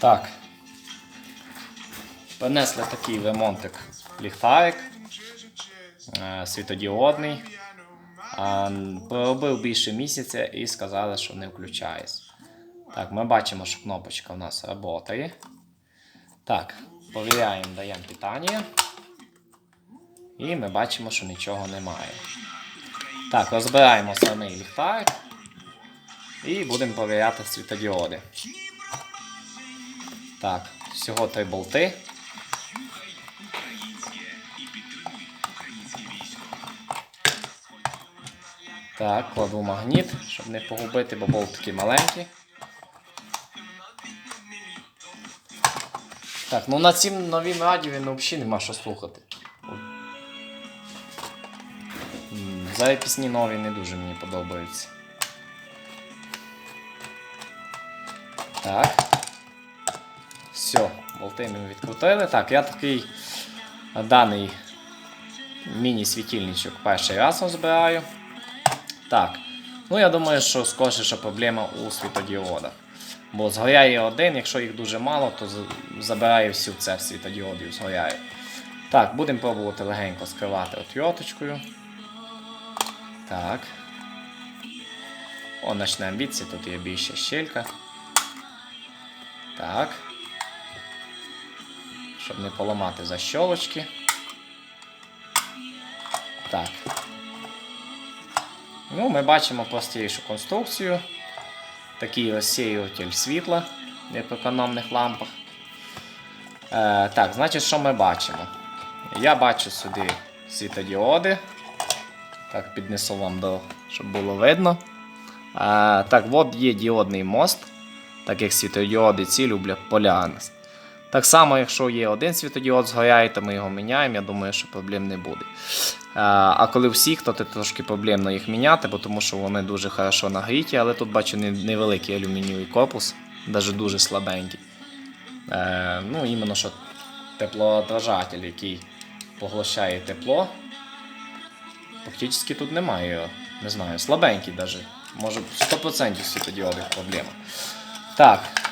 Так. Принесли такий ремонтик ліхтарик. е, Світодіодний. Проробив більше місяця і сказали, що не включається. Так, ми бачимо, що кнопочка у нас працює. Так, перевіряємо, даємо питання. І ми бачимо, що нічого немає. Так, розбираємо самий ліхтарик. І будемо перевіряти світодіоди. Так, всього три болти. Так, кладу магніт, щоб не погубити, бо болтики маленькі. Так, ну на цим новім радіо він взагалі нема що слухати. Зараз пісні нові не дуже мені подобаються. Так. Все, відкрутили. Так, я такий даний міні-світильничок перший раз розбираю. Так. Ну я думаю, що скоріше, проблема у світодіодах. Бо згоряє один, якщо їх дуже мало, то забирає всю це світодіодів, згоряє. Так, будемо пробувати легенько скривати отверточкою. Так. О, почнемо бітися, тут є більше щелька. Так. Щоб не поламати защолочки. Так. Ну, ми бачимо простішу конструкцію. Такий розсіюватель світла в економних лампах. Е, так, значить, що ми бачимо? Я бачу сюди світодіоди. Так, піднесу вам до, щоб було видно. Е, так, от є діодний мост, так як світодіоди ці люблять полярність. Так само, якщо є один світодіод згоряє, то ми його міняємо, я думаю, що проблем не буде. А, а коли всіх, то це трошки проблемно їх міняти, бо тому що вони дуже хорошо нагріті, але тут бачу невеликий алюмінієвий корпус, навіть дуже слабенький. Е, ну, іменно що теплоотражатель, який поглощає тепло. Фактично тут немає його. Не знаю, слабенький навіть. Може 100% світодіодних проблема. Так,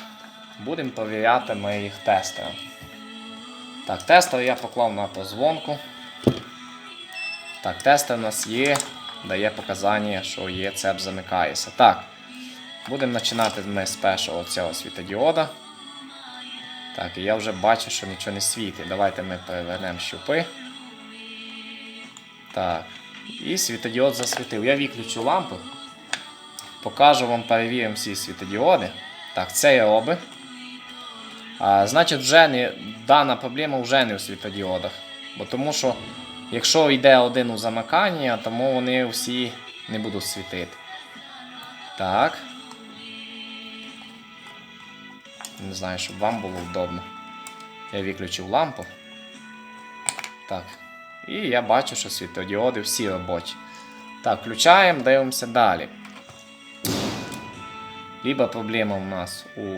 будемо перевіряти ми їх тестером. Так, тестер я поклав на позвонку. Так, тестер у нас є, дає показання, що є цеп замикається. Так, будемо починати ми з першого цього світодіода. Так, і я вже бачу, що нічого не світить. Давайте ми перевернемо щупи. Так. І світодіод засвітив. Я виключу лампу. Покажу вам, перевіримо всі світодіоди. Так, це я робить. Значить, вже не, дана проблема вже не у світодіодах. Бо тому що, якщо йде один у замикання, тому вони всі не будуть світити. Так. Не знаю, щоб вам було вдобно. Я виключив лампу. Так. І я бачу, що світодіоди всі робочі. Так, включаємо, дивимося далі. Либо проблема у нас у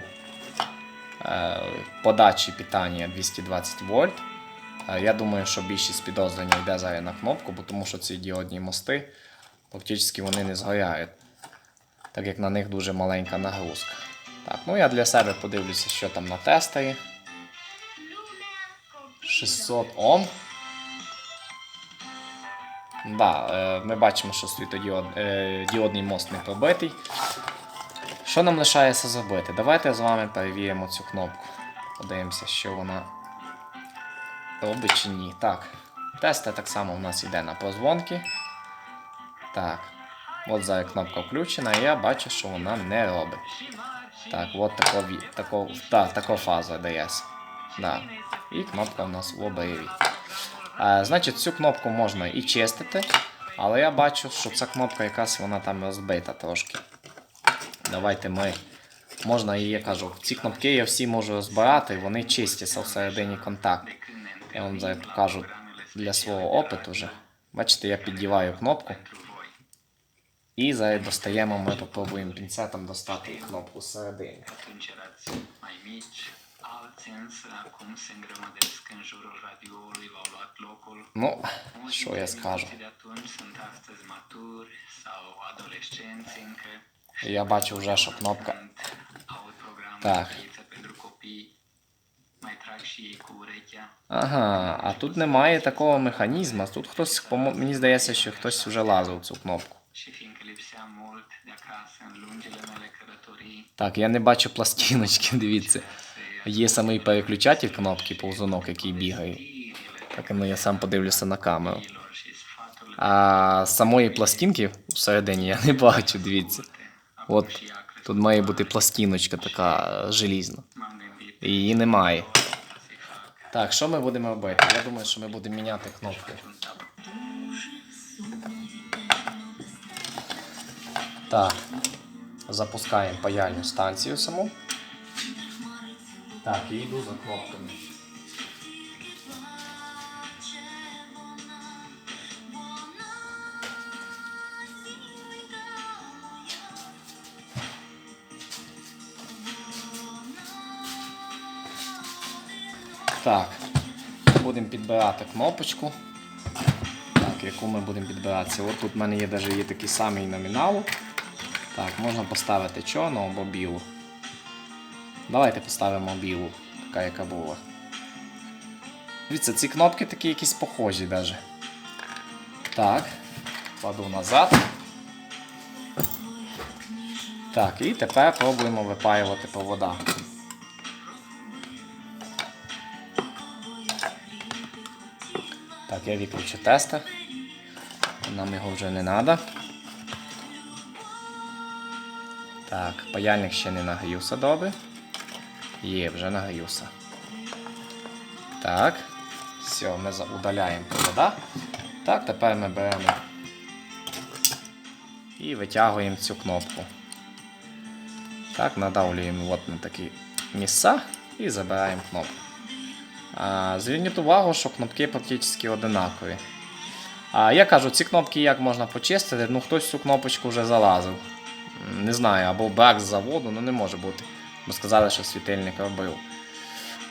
подачі питання 220 вольт. Е, Я думаю, що більшість підозрення йде зараз на кнопку, бо тому що ці діодні мости фактично вони не згоряють, так як на них дуже маленька нагрузка. Так, ну я для себе подивлюся, що там на тестері. 600 Ом. Да, е, ми бачимо, що світодіод, е, діодний мост не пробитий. Що нам лишається зробити? Давайте з вами перевіримо цю кнопку. Подивимося, що вона робить чи ні. Так. Тести так само у нас йде на прозвонки. Так. От зараз кнопка включена, і я бачу, що вона не робить. Так, от тако, тако, та, тако фаза дається. Да. І кнопка у нас в обриві. Е, значить, цю кнопку можна і чистити, але я бачу, що ця кнопка якась вона там розбита трошки. Давайте ми. Можна її, я кажу, ці кнопки я всі можу розбирати, вони чистяться всередині контакт. Я вам зараз покажу для свого опиту вже. Бачите, я піддіваю кнопку. І зараз достаємо, ми попробуємо пінцетом достати кнопку locul. Ну, що я скажу? Я бачу вже, що кнопка. Так. Ага, а тут немає такого механізму. Тут хтось, мені здається, що хтось вже лазив цю кнопку. Так, я не бачу пластиночки, дивіться. Є самий переключатель кнопки, повзунок, який бігає. Так, ну я сам подивлюся на камеру. А самої пластинки всередині я не бачу, дивіться. От тут має бути пластиночка така е, желізна. Її немає. Так, що ми будемо робити? Я думаю, що ми будемо міняти кнопки. Так. Запускаємо паяльну станцію саму. Так, і йду за кнопками. Так. Будемо підбирати кнопочку. Так, яку ми будемо підбиратися. От тут в мене є навіть є такий самий номінал. Так, можна поставити чорну або білу. Давайте поставимо білу, така яка була. Дивіться, ці кнопки такі якісь похожі навіть. Так, кладу назад. Так, і тепер пробуємо випаювати провода. Так, я виключу тестер. Нам його вже не треба. Так, паяльник ще не нагрівся добре. Є, вже нагрівся. Так. Все, ми удаляємо провода. Так, тепер ми беремо і витягуємо цю кнопку. Так, надавлюємо от на такі місця і забираємо кнопку. Зверніть увагу, що кнопки практично одинакові. А, я кажу, ці кнопки як можна почистити, ну хтось цю кнопочку вже залазив. Не знаю, або брак з заводу, ну не може бути. Бо сказали, що світильник робив.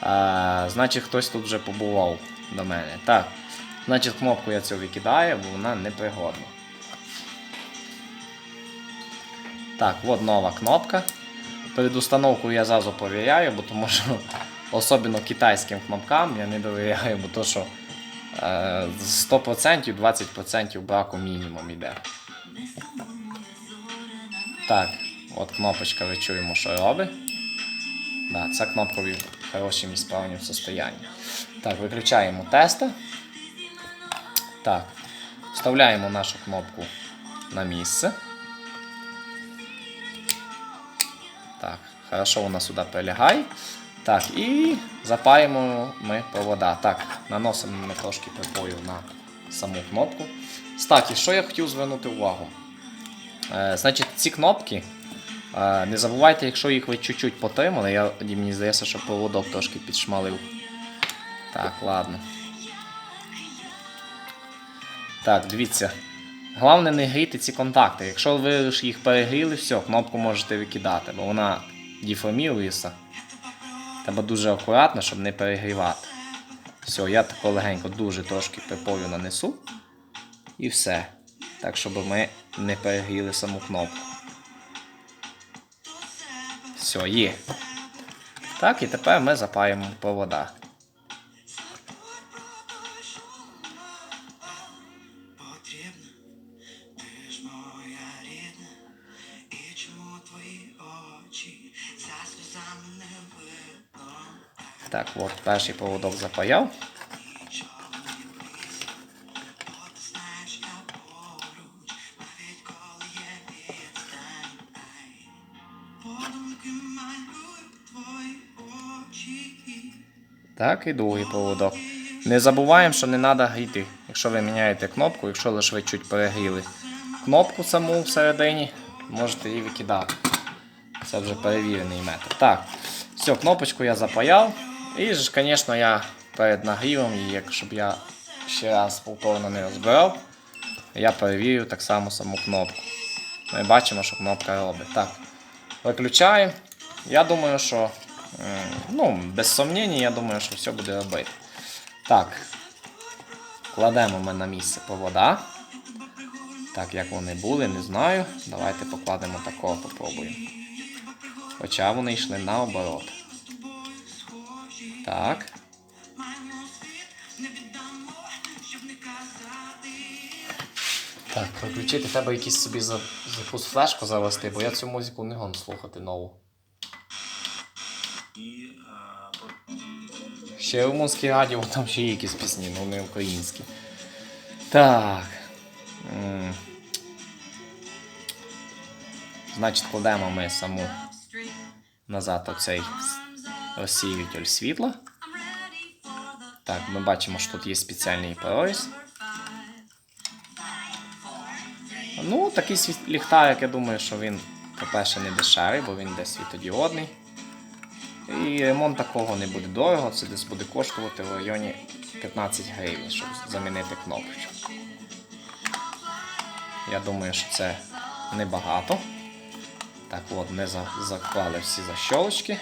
А, значить, хтось тут вже побував до мене. Так. Значить, кнопку я цю викидаю, бо вона непригодна. Так, от нова кнопка. Перед установкою я зразу перевіряю, бо тому що особливо китайським кнопкам я не довіряю, бо то що е, 100% 20% браку мінімум іде. Так, от кнопочка, ви чуємо, що робить. Да, ця кнопка в хорошому і справному состоянні. Так, виключаємо тестер. Так, вставляємо нашу кнопку на місце. Так, хорошо вона сюди прилягає. Так, і запаємо ми провода. Так, наносимо ми трошки припою на саму кнопку. Кстати, що я хотів звернути увагу? Е, значить, ці кнопки. е, не забувайте, якщо їх ви чуть-чуть потримали, я, мені здається, що проводок трошки підшмалив. Так, ладно. Так, дивіться. Головне не гріти ці контакти. Якщо ви їх перегріли, все, кнопку можете викидати, бо вона діформірується. Треба дуже акуратно, щоб не перегрівати. Все, я тако легенько дуже трошки припою нанесу. І все. Так, щоб ми не перегріли саму кнопку. Все, є. Так, і тепер ми запаємо провода. Ай, Подумки малюють твої очі. Так, і другий проводок. Не забуваємо, що не треба гріти, якщо ви міняєте кнопку, якщо лише ви чуть перегріли кнопку саму всередині, можете її викидати. Це вже перевірений метод. Так, все, кнопочку я запаяв. І ж, звісно, я перед нагрівом її, як- щоб я ще раз повторно не розбирав, я перевірю так само саму кнопку. Ми бачимо, що кнопка робить. Так, виключаємо. Я думаю, що ну, без сумнівів, я думаю, що все буде робити. Так. Кладемо ми на місце провода. Так, як вони були, не знаю. Давайте покладемо такого, попробуємо. Хоча вони йшли наоборот. Так. Так, переключити тебе якийсь собі за, якусь флешку завести, бо я цю музику не гон слухати нову. Ще румунське радіо, там ще є якісь пісні, але не українські. Так. Значить, кладемо ми саму назад оцей розсіюватель світла. Так, ми бачимо, що тут є спеціальний проріз. Ну, такий світ... ліхтарик, я думаю, що він, по-перше, не дешевий, бо він десь світодіодний. І ремонт такого не буде дорого, це десь буде коштувати в районі 15 гривень, щоб замінити кнопочку. Я думаю, що це небагато. Так, от, ми заклали всі защолочки.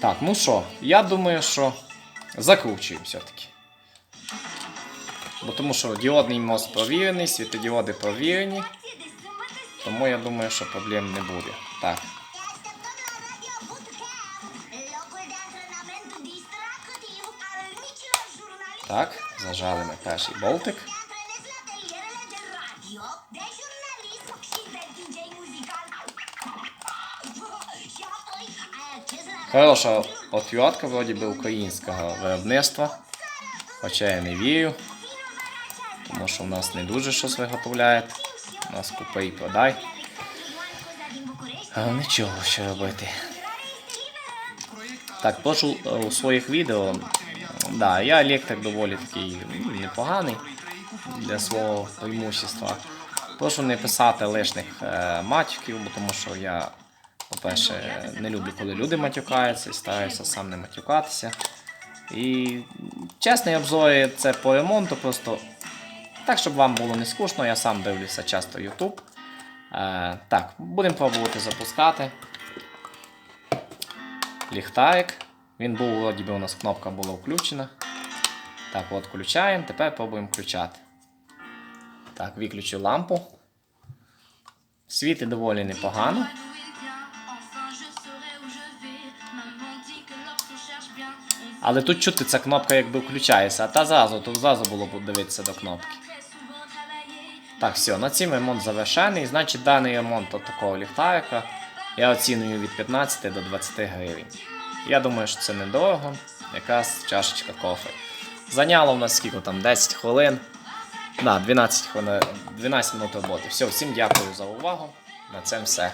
Так, ну що, я думаю, що закручуємо все-таки. Бо тому що діодний мост провірений, світодіоди провірені. Тому я думаю, що проблем не буде. Так. Так, зажали ми перший болтик. Хороша отвертка, вроді би українського виробництва. Хоча я не вірю, тому що в нас не дуже щось виготовляють. У нас купи і продай. Але нічого, що робити. Так, прошу е, у своїх відео. Да, я електрик доволі такий непоганий для свого преимущества. Прошу не писати лишних е, матюків, бо тому що я, по-перше, не люблю, коли люди матюкаються і стараюся сам не матюкатися. І чесний обзор це по ремонту, просто так, щоб вам було не скучно, я сам дивлюся часто YouTube. Е, так, будемо пробувати запускати. Ліхтарик. Він був, вроді би, у нас кнопка була включена. Так, от включаємо, тепер пробуємо включати. Так, виключу лампу. Світить доволі непогано. Але тут чути ця кнопка якби включається, а та зразу, тут зразу було б дивитися до кнопки. Так, все, на цим ремонт завершений. Значить, даний ремонт от такого ліхтарика я оціную від 15 до 20 гривень. Я думаю, що це недорого. Якраз чашечка кофе. Зайняло в нас скільки там 10 хвилин. Да, 12 хвилин, 12 минут роботи. Все, всім дякую за увагу. На це все.